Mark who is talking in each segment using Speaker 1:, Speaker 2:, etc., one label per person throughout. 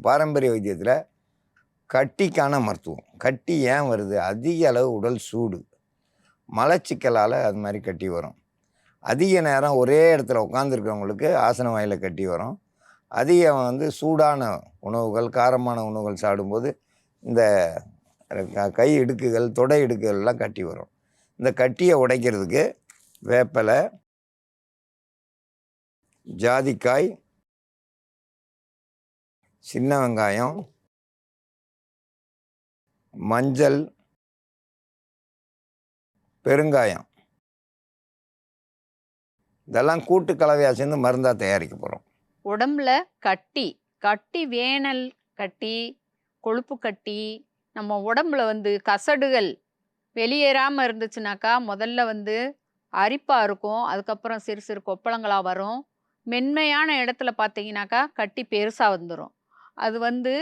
Speaker 1: பாரம்பரிய வைத்தியத்தில் கட்டிக்கான மருத்துவம். கட்டி ஏன் வருது? அதிக அளவு உடல் சூடு. மலச்சிக்கலால் அது மாதிரி கட்டி வரும். அதிக நேரம் ஒரே இடத்துல உட்காந்துருக்கிறவங்களுக்கு ஆசன வாயில் கட்டி வரும். அதிக வந்து சூடான உணவுகள் காரமான உணவுகள் சாப்பிடும்போது இந்த க- கை இடுக்குகள் தொடை இடுக்குகள்லாம் கட்டி வரும். இந்த கட்டியை உடைக்கிறதுக்கு வேப்பலை ஜாதிக்காய் சின்ன வெங்காயம் மஞ்சள் பெருங்காயம். இதெல்லாம் கூட்டு கலவையாக சேர்ந்து மருந்தாக தயாரிக்க போகிறோம்
Speaker 2: உடம்புல கட்டி கட்டி வேனல் கட்டி கொழுப்பு கட்டி நம்ம உடம்புல வந்து கசடுகள் வெளியேறாமல் இருந்துச்சுனாக்கா முதல்ல வந்து அரிப்பாக இருக்கும் அதுக்கப்புறம் சிறு சிறு கொப்பளங்களாக வரும். மென்மையான இடத்துல பார்த்தீங்கன்னாக்கா கட்டி பெருசாக வந்துடும் அது வந்து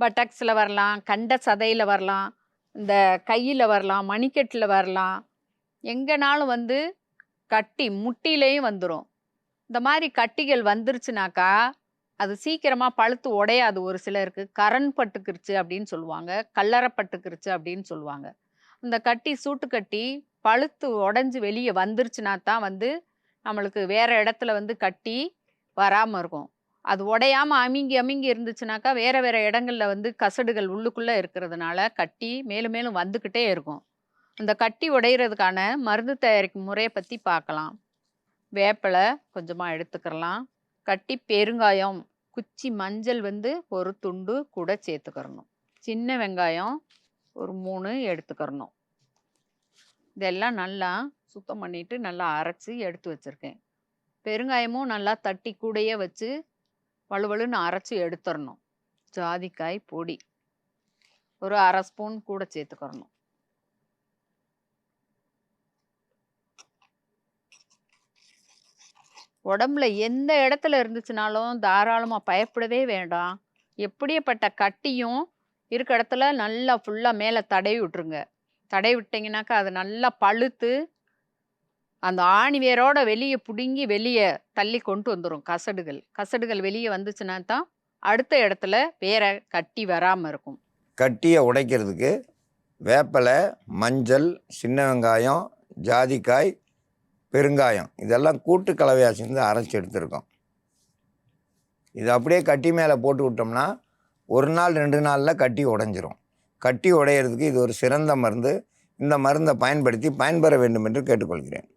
Speaker 2: பட்டக்ஸில் வரலாம் கண்ட சதையில் வரலாம் இந்த கையில் வரலாம் மணிக்கட்டில் வரலாம். எங்கேனாலும் வந்து கட்டி முட்டிலையும் வந்துடும் இந்த மாதிரி கட்டிகள் வந்துருச்சுனாக்கா அது சீக்கிரமாக பழுத்து உடையாது ஒரு சிலருக்கு. கரண் பட்டுக்கிருச்சு அப்படின்னு சொல்லுவாங்க கல்லறை பட்டுக்கிருச்சு அப்படின்னு சொல்லுவாங்க. இந்த கட்டி சூட்டு கட்டி பழுத்து உடஞ்சி வெளியே வந்துருச்சுனா தான் வந்து நம்மளுக்கு வேறு இடத்துல வந்து கட்டி வராமல் இருக்கும். அது உடையாமல் அமிங்கி அமிங்கி இருந்துச்சுனாக்கா வேறு வேறு இடங்கள்ல வந்து கசடுகள் உள்ளுக்குள்ளே இருக்கிறதுனால கட்டி மேலும் மேலும் வந்துக்கிட்டே இருக்கும். அந்த கட்டி உடையிறதுக்கான மருந்து தயாரிக்கும் முறையை பற்றி பார்க்கலாம். வேப்பிலை கொஞ்சமாக எடுத்துக்கிறலாம். கட்டி பெருங்காயம் குச்சி மஞ்சள் வந்து ஒரு துண்டு கூட சேர்த்துக்கிறணும். சின்ன வெங்காயம் ஒரு மூணு எடுத்துக்கிறணும். இதெல்லாம் நல்லா சுத்தம் பண்ணிட்டு நல்லா அரைச்சி எடுத்து வச்சுருக்கேன். பெருங்காயமும் நல்லா தட்டி கூடையே வச்சு வலுவலுன்னு அரைச்சி எடுத்துடணும் ஜாதிக்காய் பொடி. ஒரு அரை ஸ்பூன் கூட சேர்த்துக்கிறணும். உடம்புல எந்த இடத்துல இருந்துச்சுனாலும் தாராளமாக பயப்படவே வேண்டாம். எப்படியப்பட்ட கட்டியும் இருக்க இடத்துல நல்லா ஃபுல்லாக மேலே தடவி விட்டுருங்க. தடவி விட்டிங்கனாக்கா அது நல்லா பழுத்து அந்த ஆணி வேரோட வெளியே பிடுங்கி வெளியே தள்ளி கொண்டு வந்துடும் கசடுகள். கசடுகள் வெளியே வந்துச்சுன்னா தான் அடுத்த இடத்துல வேற கட்டி வராமல் இருக்கும்.
Speaker 1: கட்டியை உடைக்கிறதுக்கு வேப்பலை மஞ்சள் சின்ன வெங்காயம் ஜாதிக்காய் பெருங்காயம் இதெல்லாம் கூட்டு கலவையாக சேர்ந்து அரைச்சி எடுத்துருக்கோம். இது அப்படியே கட்டி மேலே போட்டு விட்டோம்னா ஒரு நாள் ரெண்டு நாளில் கட்டி உடஞ்சிரும். கட்டி உடையிறதுக்கு இது ஒரு சிறந்த மருந்து. இந்த மருந்தை பயன்படுத்தி பயன்பெற வேண்டும் என்று கேட்டுக்கொள்கிறேன்.